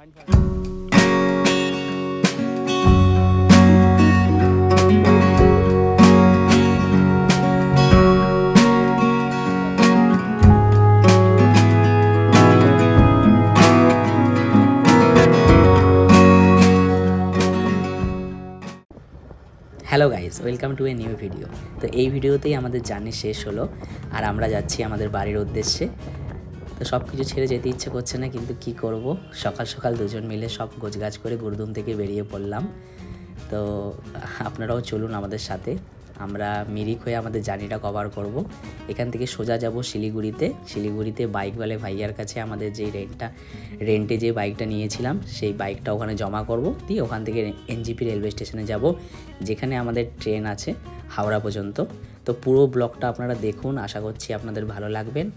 Hello guys, welcome to a new video. তো এই ভিডিওতেই আমাদের জার্নি শেষ হলো, আর আমরা যাচ্ছি আমাদের বাড়ির উদ্দেশ্যে। তো সব কিছু ছেড়ে যেতে ইচ্ছে করছে না, কিন্তু কি করব? সকাল সকাল দুজন মিলে সব গোছগাছ করে গুরুদুম থেকে বেরিয়ে পড়লাম। তো আপনারাও চলুন আমাদের সাথে। আমরা মিরিক হয়ে আমাদের জার্নিটা কভার করব। এখান থেকে সোজা যাব শিলিগুড়িতে। শিলিগুড়িতে বাইকওয়ালে ভাইয়ার কাছে আমাদের যেই রেন্টটা রেন্টে যে বাইকটা নিয়েছিলাম, সেই বাইকটা ওখানে জমা করব। দিয়ে ওখান থেকে এনজিপি রেলওয়ে স্টেশনে যাব, যেখানে আমাদের ট্রেন আছে হাওড়া পর্যন্ত। তো পুরো ব্লগটা আপনারা দেখুন, আশা করছি আপনাদের ভালো লাগবেন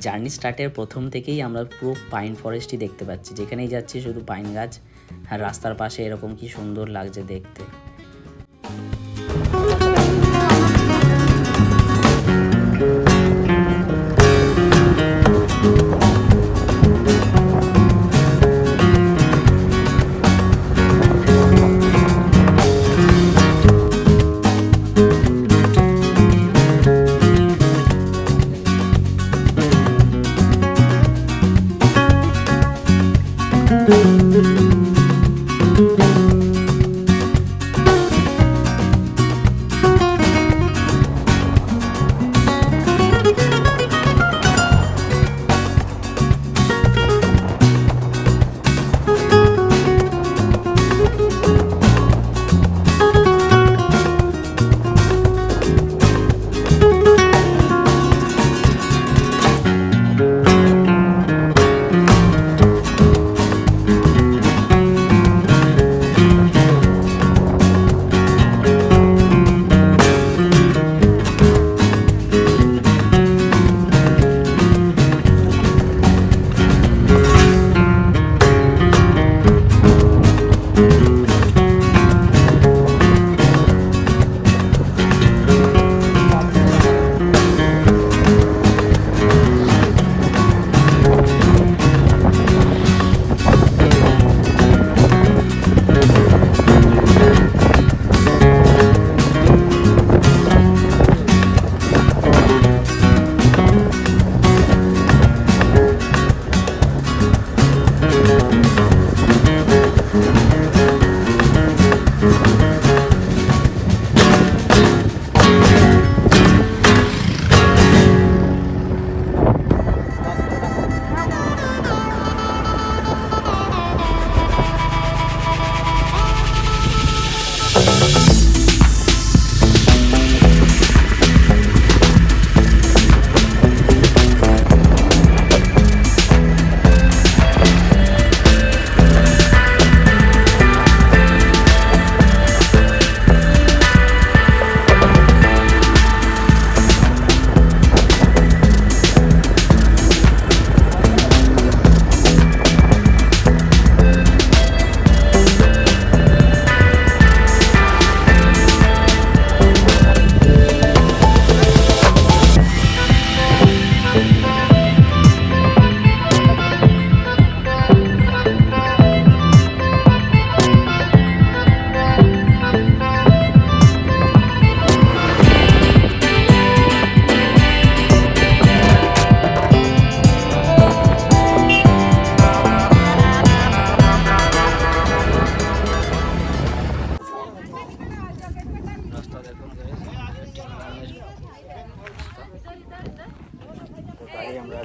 জার্নি স্টার্টের প্রথম থেকেই আমরা পুরো পাইন ফরেস্টই দেখতে পাচ্ছি। যেখানেই যাচ্ছি শুধু পাইন গাছ আর রাস্তার পাশে এরকম কি সুন্দর লাগছে দেখতে। তো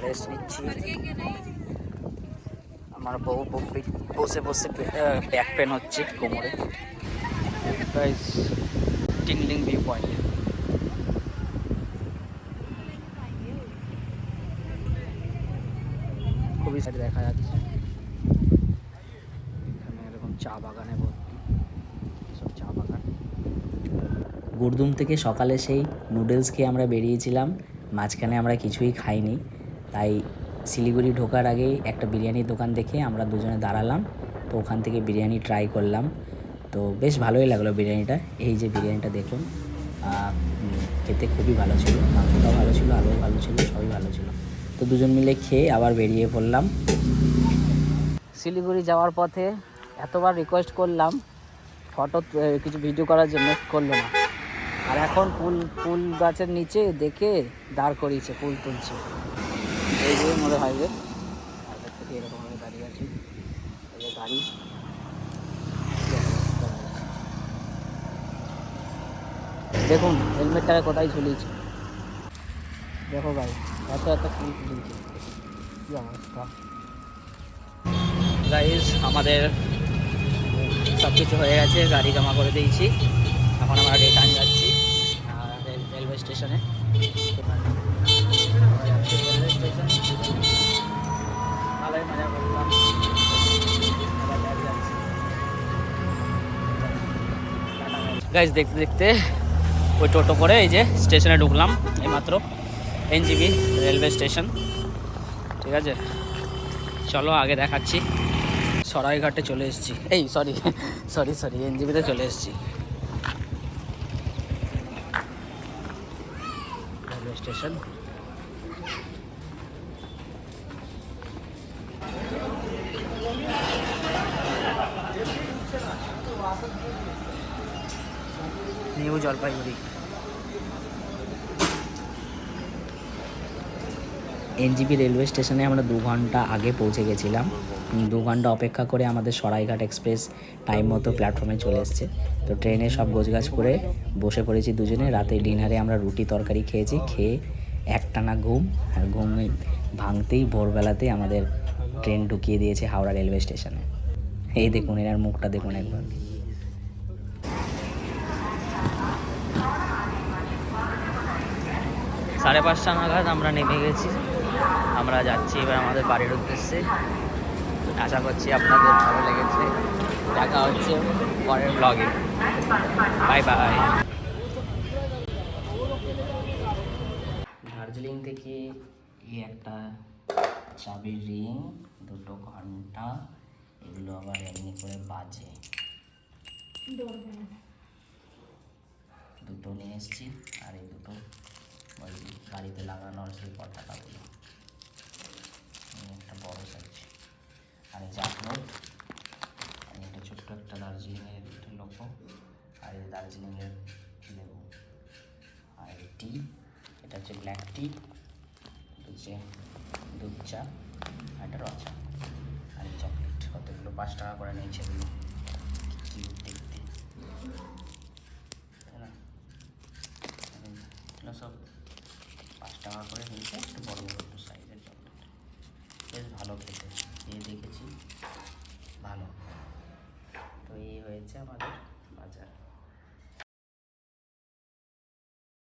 রেস্ট নিচ্ছি। আমার বউ বসে বসে ব্যাক পেন হচ্ছে কোমরে। গাইস টিংলিং ভিউ পয়েন্ট খুবই সাইড দেখা যাচ্ছে। এখানে এরকম চা বাগানে ভর্তি। সব চা বাগান। গুরদুম থেকে সকালে সেই নুডলস খেয়ে আমরা বেরিয়েছিলাম। মাঝখানে আমরা কিছুই খাইনি। তাই শিলিগুড়ি ঢোকার আগেই একটা বিরিয়ানির দোকান দেখে আমরা দুজনে দাঁড়ালাম। তো ওখান থেকে বিরিয়ানি ট্রাই করলাম। তো বেশ ভালোই লাগল বিরিয়ানিটা। এই যে বিরিয়ানিটা দেখুন খেতে খুবই ভালো ছিল। মাংসটাও ভালো ছিল, আলুও ভালো ছিল, সবই ভালো ছিল। তো দুজন মিলে খেয়ে আবার বেরিয়ে পড়লাম। শিলিগুড়ি যাওয়ার পথে এতবার রিকোয়েস্ট করলাম ফটো কিছু ভিডিও করার জন্য, করল না। আর এখন ফুল ফুল গাছের নিচে দেখে দাঁড় করিয়েছে, ফুল তুলছে। এই যে আমাদের হাইওয়ে গাড়ি দেখুন হেলমেটটাকে কোথায় ঝুলিয়েছে? দেখো ভাই, এত এত ফুল ঝুলছে কি অবস্থা? গাইজ আমাদের সব কিছু হয়ে গেছে, গাড়ি জমা করে দিয়েছি। এখন আমরা গাইজ দেখতে দেখতে ওই টোটো করে এই যে স্টেশনে ঢুকলাম, এইমাত্র এনজিবি রেলওয়ে স্টেশন। ঠিক আছে? চলো আগে দেখাচ্ছি। সরাইঘাটে চলে এসেছি। এই সরি সরি সরি এনজিবিতে চলে এসেছি। Railway station. New Jalpaiguri. NJP railway স্টেশনে আমরা দু ঘণ্টা আগে পৌঁছে গেছিলাম। দু ঘণ্টা অপেক্ষা করে আমাদের সরাইঘাট এক্সপ্রেস টাইম মতো প্ল্যাটফর্মে চলে এসছে। তো ট্রেনে সব গোছগাছ করে বসে পড়েছি দুজনে। রাতে ডিনারে আমরা রুটি তরকারি খেয়েছি, খেয়ে একটানা ঘুম আর ঘুম ভাঙতেই ভোরবেলাতেই আমাদের ট্রেন ঢুকিয়ে দিয়েছে হাওড়া রেলওয়ে স্টেশনে। এই দেখুন, এনার মুখটা দেখুন একবার। সাড়ে পাঁচটা নাগাদ আমরা নেমে গেছি। আমরা যাচ্ছি এবার আমাদের বাড়ির উদ্দেশ্যে। আশা করছি আপনাদের ভালো লেগেছে। দেখা হচ্ছে পরের ব্লগে বাই বাই দার্জিলিং থেকে এই একটা চাবির রিং দুটো ঘণ্টা এগুলো আবার এমনি করে বাজে। দুটো নিয়ে এসেছি আর এই দুটো ওই গাড়িতে লাগানোর সেই পতাকাগুলো। এই একটা বড় সাইজ আর এই জাকনোট আর একটা ছোট্ট একটা দার্জিলিংয়ের একটা লোকো আর এই দার্জিলিংয়ের লেবু। আর এই টি এটা হচ্ছে ব্ল্যাক টি হচ্ছে দুধ চা, আর এটা রচা আর এই চকলেট কতগুলো? পাঁচ টাকা করে নিয়েছে দেখতে। সব টাকা করে নিয়েছে একটু বড় বড় একটু সাইজের চকলেট বেশ ভালো খেতে। খেয়ে দেখেছি, ভালো। তো এই হয়েছে আমাদের বাজার।